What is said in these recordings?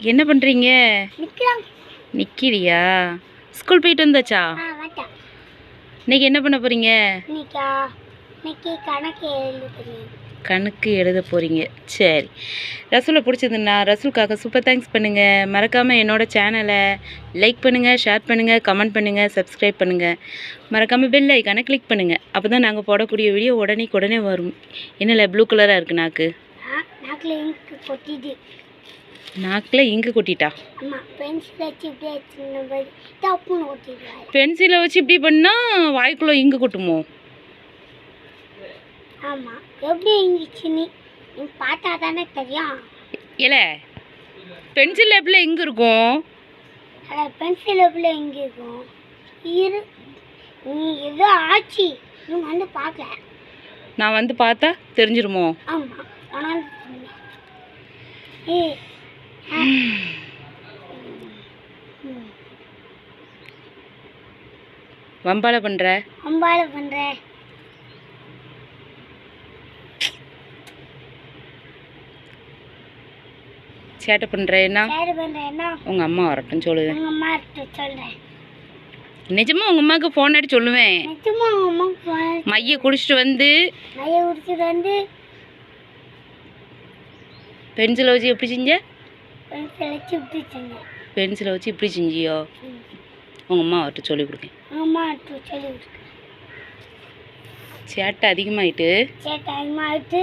என்ன பண்ணுறீங்க நிற்கிறியா ஸ்கூல் போயிட்டு வந்தாச்சா? இன்னைக்கு என்ன பண்ண போகிறீங்க கணக்கு எழுத போகிறீங்க சரி. ரசூலை பிடிச்சதுன்னா ரசூலுக்காக சூப்பர் தேங்க்ஸ் பண்ணுங்கள் மறக்காமல் என்னோட சேனலை லைக் பண்ணுங்கள் ஷேர் பண்ணுங்கள் கமெண்ட் பண்ணுங்கள் சப்ஸ்கிரைப் பண்ணுங்கள் மறக்காமல் பெல் ஐக்கானை கிளிக் பண்ணுங்கள் அப்போ தான் நாங்கள் போடக்கூடிய வீடியோ உடனே உடனே வரும். என்னல ப்ளூ கலராக இருக்குது நாக்கு? நாக்கில் கொட்டிது நாக்கில் இங்கு கொட்டிட்டா? பென்சில் வச்சு இப்படி பண்ணால் வாய்க்குள்ளே இங்கு கொட்டுமோ? ஆமாம் எப்படி இருந்துச்சுன்னு நீ பார்த்தா தானே தெரியும். இல்ல பென்சில் எப்படில இங்கு இருக்கும்? பென்சில் எப்படி எங்கே இருக்கும்? இரு நீ ஆச்சு. நீ வந்து பார்க்கல. நான் வந்து பார்த்தா தெரிஞ்சிருமோ? ஆமாம் ஆனால் ஏய் வம்பால பண்ணுற அம்பால பண்ற. சேட்டை பண்ணுற என்ன? அம்மா வரட்டும் உங்க அம்மா கிட்ட சொல்றேன். நிஜமா உங்கள் அம்மாவுக்கு ஃபோன் அடி சொல்லுவேன். உங்க மைய குடிச்சிட்டு வந்து மைய குடிச்சிட்டு வந்து பென்சிலை வச்சு எப்படி செஞ்ச? பென்சில் வச்சு இப்படி செஞ்சேன். பென்சிலை வச்சு இப்படி செஞ்சியோ? ம். உங்கள் அம்மா அவர்கிட்ட சொல்லி கொடுக்கேன். உங்க அம்மா சொல்லி கொடுக்க சேட்டை அதிகமாயிட்டு. சரி டைம் ஆகிட்டு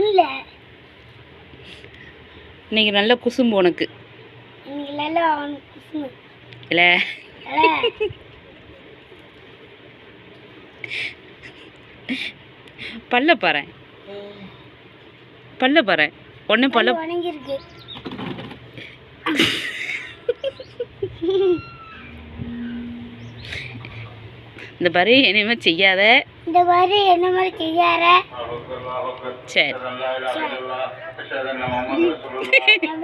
இல்ல. இன்னைக்கு நல்ல குசும்பு உனக்கு. இன்னைக்கு நல்லா அவனுக்கு குசுமு இல்ல இல்லை பல்ல பாரு பல்ல பாரு உடனே பல்ல இந்த பாரு இனிமே செய்யாத. இந்த மாதிரி என்ன மாதிரி செய்யார சரி. என்